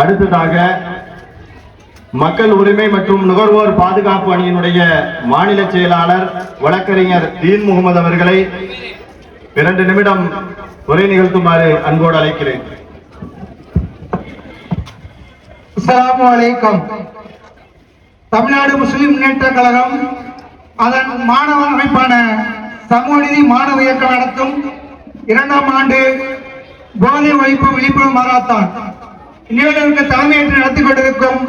அடுத்ததாக மக்கள் உரிமை மற்றும் நுகர்வோர் பாதுகாப்பு அணியினுடைய மாநில செயலாளர் வழக்கறிஞர் தீன் முகமது அவர்களை இரண்டு நிமிடம் உரை நிகழ்த்துமாறு அன்போடு அழைக்கிறேன். தமிழ்நாடு முஸ்லிம் முன்னேற்ற கழகம் அதன் மாணவ அமைப்பான சமூக மாணவ இயக்கம் நடத்தும் இரண்டாம் ஆண்டு போதை ஒழிப்பு விழிப்புணர்வு மாரத்தான். இந்நிகழ்வுக்கு தலைமையேற்று நடத்தி கொண்டிருக்கும்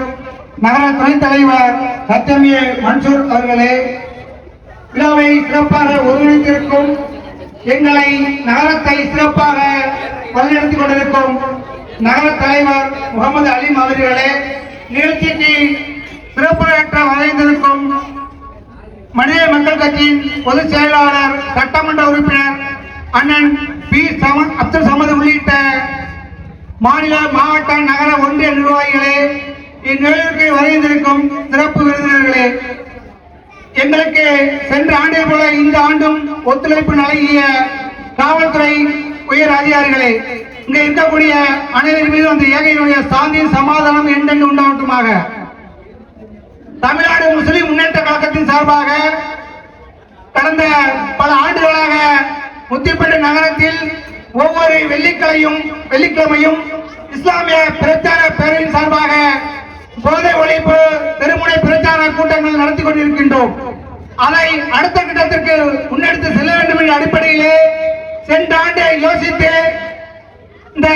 நகர துணைத் தலைவர் சத்தியமிய மன்சூர் அவர்களே விழாவை சிறப்பாக ஒருங்கிணைத்திருக்கும் எங்களை நகரத்தை சிறப்பாக வழிநடத்திக் கொண்டிருக்கும் நகர தலைவர் முகமது அலிம் அவர்களே நிகழ்ச்சிக்கு சிறப்புரையாற்ற வரைந்திருக்கும் மனித மக்கள் கட்சியின் பொதுச் செயலாளர் சட்டமன்ற உறுப்பினர் அண்ணன் பி சம அப்துல் சமது உள்ளிட்ட மாநில மாவட்ட நகர ஒன்றிய நிர்வாகிகளே இந்நிகழ்வுக்கு வரைந்திருக்கும் சிறப்பு விருந்தினர்களே எங்களுக்கு சென்ற ஆண்டை போல இந்த ஆண்டும் ஒத்துழைப்பு நல்கிய காவல்துறை உயர் அதிகாரிகளே இங்க இருக்கக்கூடிய அனைவர் மீதும் அந்த ஏகையினுடைய சாந்தி சமாதானம் என்றென்று உண்டாகட்டுமாக. தமிழ்நாடு முஸ்லிம் முன்னேற்ற கழகத்தின் சார்பாக கடந்த பல ஆண்டுகளாக முத்திப்பட்டு நகரத்தில் ஒவ்வொரு வெள்ளிக்கிழையும் வெள்ளிக்கிழமையும் இஸ்லாமிய பிரச்சார பேரவையின் சார்பாக போதை ஒழிப்பு தெருமுனை பிரச்சார கூட்டங்கள் நடத்தி கொண்டிருக்கின்றோம். அதை அடுத்த கட்டத்திற்கு முன்னெடுத்து செல்ல வேண்டும் என்ற அடிப்படையிலே சென்ற ஆண்டை யோசித்து இந்த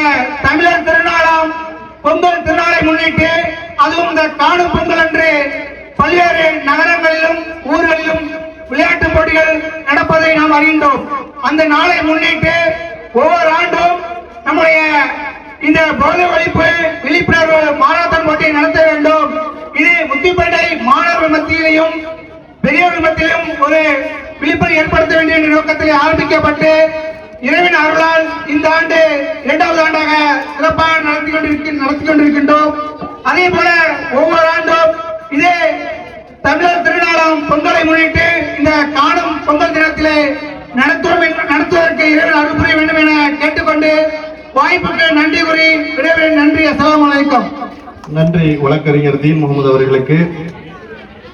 தமிழர் திருநாளாம் பொங்கல் திருநாளை முன்னிட்டு அதுவும் இந்த காணும் பொங்கல் அன்று பல்வேறு நகரங்களிலும் ஊர்களிலும் விளையாட்டு போட்டிகள் நடப்பதை நாம் அறிகின்றோம் அந்த நாளை முன்னிட்டு ஒவ்வொரு ஆண்டும் நம்முடைய இந்த போதை ஒழிப்பு விழிப்புணர்வு மாரத்தான் போட்டியை நடத்த வேண்டும். இது முத்திப்பேட்டை மாணவர்கள் மத்தியிலையும் பெரியவர்கள் மத்தியிலும் ஒரு விழிப்புணர்வு ஏற்படுத்த வேண்டிய நோக்கத்தில் ஆரம்பிக்கப்பட்டு இரவின் அருளால் இந்த ஆண்டு இரண்டாவது ஆண்டாக சிறப்பாக நடத்தி கொண்டிருக்க நடத்தி கொண்டிருக்கின்றோம். அதே போல ஒவ்வொரு ஆண்டும் இதே தமிழர் திருநாளாம் பொங்கலை முன்னிட்டு இந்த காணும் பொங்கல் தினத்திலே நடத்துவோம் என்று நடத்துவதற்கு இறைவன் அனுப்புரிய வேண்டும் என கேட்டுக்கொண்டு வாய்ப்புக்கு நன்றி கூறி விடைபெறும் நன்றி. அஸ்லாம் வலைக்கம் நன்றி. வழக்கறிஞர் தீன் முகமது அவர்களுக்கு.